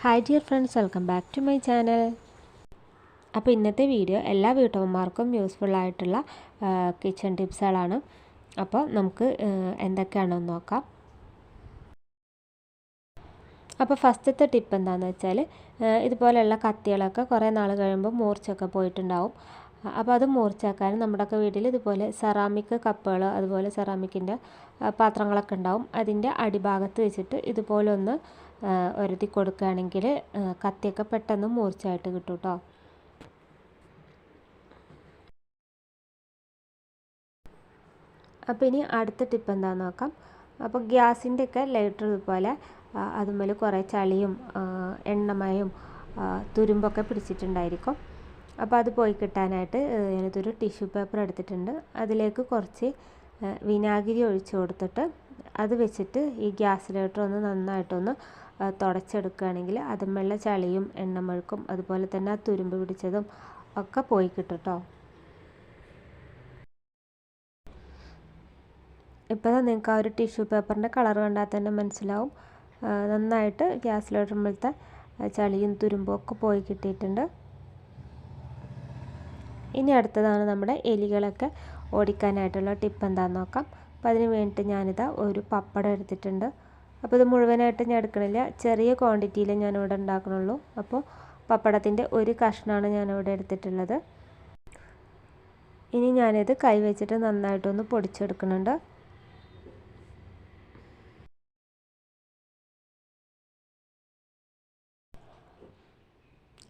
Hi dear friends welcome back to my channel അപ്പോൾ ഇന്നത്തെ video എല്ലാ വീട്ടമ്മമാർക്കും യൂസ്ഫുൾ ആയിട്ടുള്ള കിച്ചൺ ടിപ്സുകളാണ് അപ്പോൾ നമുക്ക് എന്തൊക്കെയാണോ നോക്കാം. അപ്പോൾ ഫസ്റ്റത്തെ ടിപ്പ് എന്താണെന്ന് വെച്ചാൽ ഇതുപോലെയുള്ള കത്തികളൊക്കെ കുറേ നാൾ കഴിയുമ്പോൾ മൂർച്ചൊക്കെ പോയിട്ടുണ്ടാവും. അപ്പോൾ അത് മൂർച്ചാക്കാൻ നമ്മുടെയൊക്കെ വീട്ടിൽ ഇതുപോലെ സെറാമിക് കപ്പുകൾ അതുപോലെ സെറാമിക്കിന്റെ പാത്രങ്ങളൊക്കെ ഉണ്ടാവും. അതിന്റെ അടിഭാഗത്ത് വെച്ചിട്ട് ഇതുപോലെ ഒന്ന് ഒരുതി കൊടുക്കുകയാണെങ്കിൽ കത്തിയൊക്കെ പെട്ടെന്ന് മൂർച്ചയായിട്ട് കിട്ടും കേട്ടോ അപ്പോൾ ഇനി അടുത്ത ടിപ്പ് എന്താണെന്ന് നോക്കാം. അപ്പോൾ ഗ്യാസിന്റെയൊക്കെ ലൈറ്റർ ഇതുപോലെ അതുമേൽ കുറേ ചളിയും എണ്ണമയും തുരുമ്പൊക്കെ പിടിച്ചിട്ടുണ്ടായിരിക്കും. അപ്പോൾ അത് പോയി കിട്ടാനായിട്ട് ഞാനിതൊരു ടിഷ്യൂ പേപ്പർ എടുത്തിട്ടുണ്ട്. അതിലേക്ക് കുറച്ച് വിനാഗിരി ഒഴിച്ചു കൊടുത്തിട്ട് അത് വെച്ചിട്ട് ഈ ഗ്യാസ് ലൈറ്റർ ഒന്ന് നന്നായിട്ടൊന്ന് തുടച്ചെടുക്കുകയാണെങ്കിൽ അതുമുള്ള ചളിയും എണ്ണമഴുക്കും അതുപോലെ തന്നെ ആ തുരുമ്പ് പിടിച്ചതും ഒക്കെ പോയി കിട്ടും കേട്ടോ ഇപ്പോൾ നിങ്ങൾക്ക് ആ ഒരു ടിഷ്യൂ പേപ്പറിന്റെ കളർ കണ്ടാൽ തന്നെ മനസ്സിലാവും. നന്നായിട്ട് ഗ്യാസിലോട്ടുമ്പോഴത്തെ ചളിയും തുരുമ്പും ഒക്കെ പോയി കിട്ടിയിട്ടുണ്ട്. ഇനി അടുത്തതാണ് നമ്മുടെ എലികളൊക്കെ ഓടിക്കാനായിട്ടുള്ള ടിപ്പ് എന്താണെന്ന് നോക്കാം. അപ്പോൾ അതിന് വേണ്ടിയിട്ട് ഞാനിതാ ഒരു പപ്പടം എടുത്തിട്ടുണ്ട്. അപ്പോൾ ഇത് മുഴുവനായിട്ട് ഞാൻ എടുക്കണില്ല. ചെറിയ ക്വാണ്ടിറ്റിയിൽ ഞാനിവിടെ ഉണ്ടാക്കണുള്ളൂ. അപ്പോൾ പപ്പടത്തിന്റെ ഒരു കഷ്ണമാണ് ഞാനിവിടെ എടുത്തിട്ടുള്ളത്. ഇനി ഞാനിത് കൈ വെച്ചിട്ട് നന്നായിട്ടൊന്ന് പൊടിച്ചെടുക്കുന്നുണ്ട്.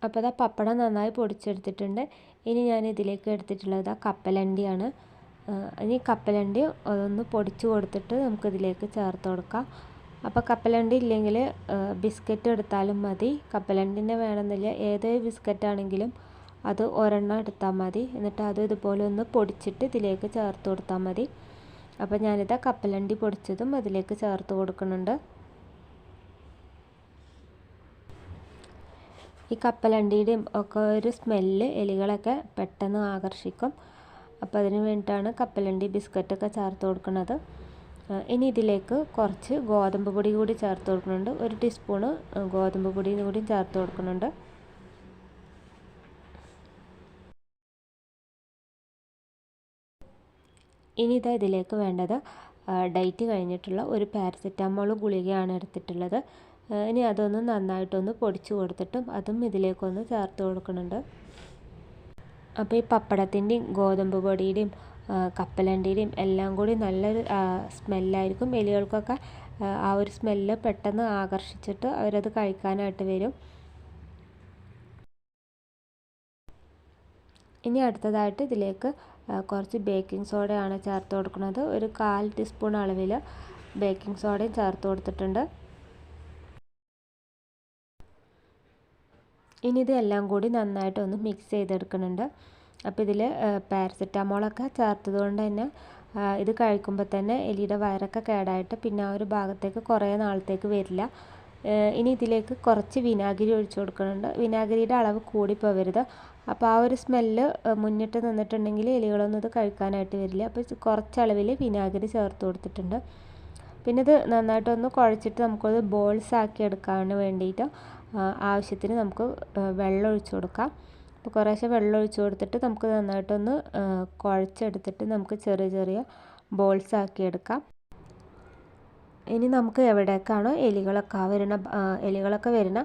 അപ്പോൾ അതാ പപ്പടം നന്നായി പൊടിച്ചെടുത്തിട്ടുണ്ട്. ഇനി ഞാൻ ഇതിലേക്ക് എടുത്തിട്ടുള്ളത് ആ കപ്പലണ്ടിയാണ്. ഇനി കപ്പലണ്ടി അതൊന്ന് പൊടിച്ച് കൊടുത്തിട്ട് നമുക്കിതിലേക്ക് ചേർത്ത് കൊടുക്കാം. അപ്പോൾ കപ്പലണ്ടി ഇല്ലെങ്കിൽ ബിസ്ക്കറ്റ് എടുത്താലും മതി. കപ്പലണ്ടിന്റെ വേണമെന്നില്ല ഏത് ബിസ്ക്കറ്റ് ആണെങ്കിലും അത് ഒരെണ്ണം എടുത്താൽ മതി. എന്നിട്ട് അത് ഇതുപോലെ ഒന്ന് പൊടിച്ചിട്ട് ഇതിലേക്ക് ചേർത്ത് കൊടുത്താൽ മതി. അപ്പോൾ ഞാനിതാ കപ്പലണ്ടി പൊടിച്ചതും അതിലേക്ക് ചേർത്ത് കൊടുക്കുന്നുണ്ട്. ഈ കപ്പലണ്ടിയുടെയും ഒക്കെ ഒരു സ്മെല്ല് എലികളൊക്കെ പെട്ടെന്ന് ആകർഷിക്കും. അപ്പോൾ അതിന് വേണ്ടിയിട്ടാണ് കപ്പലണ്ടി ബിസ്ക്കറ്റൊക്കെ ചേർത്ത് കൊടുക്കുന്നത്. ഇനി ഇതിലേക്ക് കുറച്ച് ഗോതമ്പ് പൊടി കൂടി ചേർത്ത് കൊടുക്കുന്നുണ്ട്. ഒരു ടീസ്പൂണ് ഗോതമ്പ് പൊടി കൂടി ചേർത്ത് കൊടുക്കുന്നുണ്ട്. ഇനി ഇതാ ഇതിലേക്ക് വേണ്ടത് ഡേറ്റ് കഴിഞ്ഞിട്ടുള്ള ഒരു പാരസെറ്റാമോൾ ഗുളികയാണ് എടുത്തിട്ടുള്ളത്. ഇനി അതൊന്ന് നന്നായിട്ടൊന്ന് പൊടിച്ചു കൊടുത്തിട്ടും അതും ഇതിലേക്കൊന്ന് ചേർത്ത് കൊടുക്കുന്നുണ്ട്. അപ്പോൾ ഈ പപ്പടത്തിന്റെയും ഗോതമ്പ് പൊടിയുടെയും കപ്പലണ്ടിയുടെയും എല്ലാം കൂടി നല്ലൊരു സ്മെല്ലായിരിക്കും. എലികൾക്കൊക്കെ ആ ഒരു സ്മെല്ല് പെട്ടെന്ന് ആകർഷിച്ചിട്ട് അവരത് കഴിക്കാനായിട്ട് വരും. ഇനി അടുത്തതായിട്ട് ഇതിലേക്ക് കുറച്ച് ബേക്കിംഗ് സോഡയാണ് ചേർത്ത് കൊടുക്കുന്നത്. ഒരു കാൽ ടീസ്പൂൺ അളവിൽ ബേക്കിംഗ് സോഡയും ചേർത്ത് കൊടുത്തിട്ടുണ്ട്. ഇനി ഇതെല്ലാം കൂടി നന്നായിട്ട് ഒന്ന് മിക്സ് ചെയ്തെടുക്കുന്നുണ്ട്. അപ്പോൾ ഇതിൽ പാരസെറ്റാമോളൊക്കെ ചേർത്തത് കൊണ്ട് തന്നെ ഇത് കഴിക്കുമ്പോൾ തന്നെ എലിയുടെ വയറൊക്കെ കേടായിട്ട് പിന്നെ ആ ഒരു ഭാഗത്തേക്ക് കുറേ നാളത്തേക്ക് വരില്ല. ഇനി ഇതിലേക്ക് കുറച്ച് വിനാഗിരി ഒഴിച്ചു കൊടുക്കുന്നുണ്ട്. വിനാഗിരിയുടെ അളവ് കൂടി പോവരുത് അപ്പോൾ ആ ഒരു സ്മെല്ല് മുന്നിട്ട് നിന്നിട്ടുണ്ടെങ്കിൽ എലികളൊന്നും ഇത് കഴിക്കാനായിട്ട് വരില്ല. അപ്പോൾ കുറച്ച് അളവിൽ വിനാഗിരി ചേർത്ത് കൊടുത്തിട്ടുണ്ട്. പിന്നെ ഇത് നന്നായിട്ടൊന്ന് കുഴച്ചിട്ട് നമുക്കത് ബോൾസ് ആക്കി എടുക്കാൻ വേണ്ടിയിട്ട് ആവശ്യത്തിന് നമുക്ക് വെള്ളം ഒഴിച്ചു കൊടുക്കാം. അപ്പോൾ കുറേശ്ശെ വെള്ളം ഒഴിച്ചു കൊടുത്തിട്ട് നമുക്ക് നന്നായിട്ടൊന്ന് കുഴച്ചെടുത്തിട്ട് നമുക്ക് ചെറിയ ചെറിയ ബോൾസ് ആക്കി എടുക്കാം. ഇനി നമുക്ക് എവിടേക്കാണോ എലികളൊക്കെ വരുന്ന എലികളൊക്കെ വരുന്ന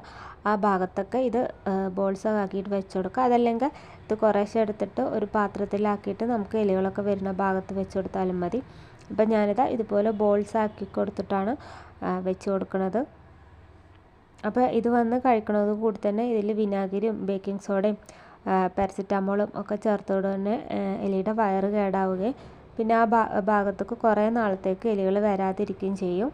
ആ ഭാഗത്തൊക്കെ ഇത് ബോൾസ് ആക്കിയിട്ട് വെച്ച് കൊടുക്കുക അതല്ലെങ്കിൽ ഇത് കുറേശ്ശെ എടുത്തിട്ട് ഒരു പാത്രത്തിലാക്കിയിട്ട് നമുക്ക് എലികളൊക്കെ വരുന്ന ഭാഗത്ത് വെച്ച് കൊടുത്താലും മതി. അപ്പം ഞാനിതാ ഇതുപോലെ ബോൾസ് ആക്കി കൊടുത്തിട്ടാണ് വെച്ച് കൊടുക്കുന്നത്. അപ്പോൾ ഇത് വന്ന് കഴിക്കണത് കൂടി തന്നെ ഇതിൽ വിനാഗിരിയും ബേക്കിംഗ് സോഡയും പാരസെറ്റാമോളും ഒക്കെ ചേർത്തോട് തന്നെ എലിയുടെ വയറ് കേടാവുകയും പിന്നെ ആ ഭാഗത്തേക്ക് കുറേ നാളത്തേക്ക് എലികൾ വരാതിരിക്കുകയും ചെയ്യും.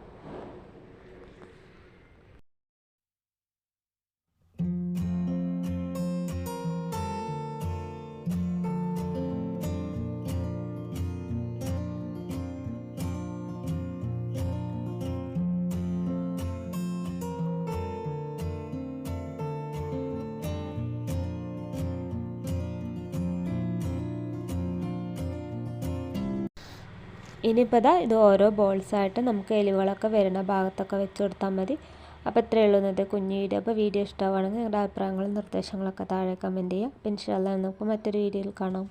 ഇനിയിപ്പോൾ ഇതാ ഇത് ഓരോ ബോൾസായിട്ട് നമുക്ക് എലികളൊക്കെ വരുന്ന ഭാഗത്തൊക്കെ വെച്ച് കൊടുത്താൽ മതി. അപ്പോൾ ഇത്രയേ ഉള്ളൂ ഇന്നത്തെ കുഞ്ഞു വീഡിയോ അപ്പോൾ വീഡിയോ ഇഷ്ടമാണെങ്കിൽ നിങ്ങളുടെ അഭിപ്രായങ്ങളും നിർദ്ദേശങ്ങളൊക്കെ താഴെ കമന്റ് ചെയ്യുക അപ്പോൾ ഇൻഷാല്ല നമുക്ക് മറ്റൊരു വീഡിയോയിൽ കാണാം.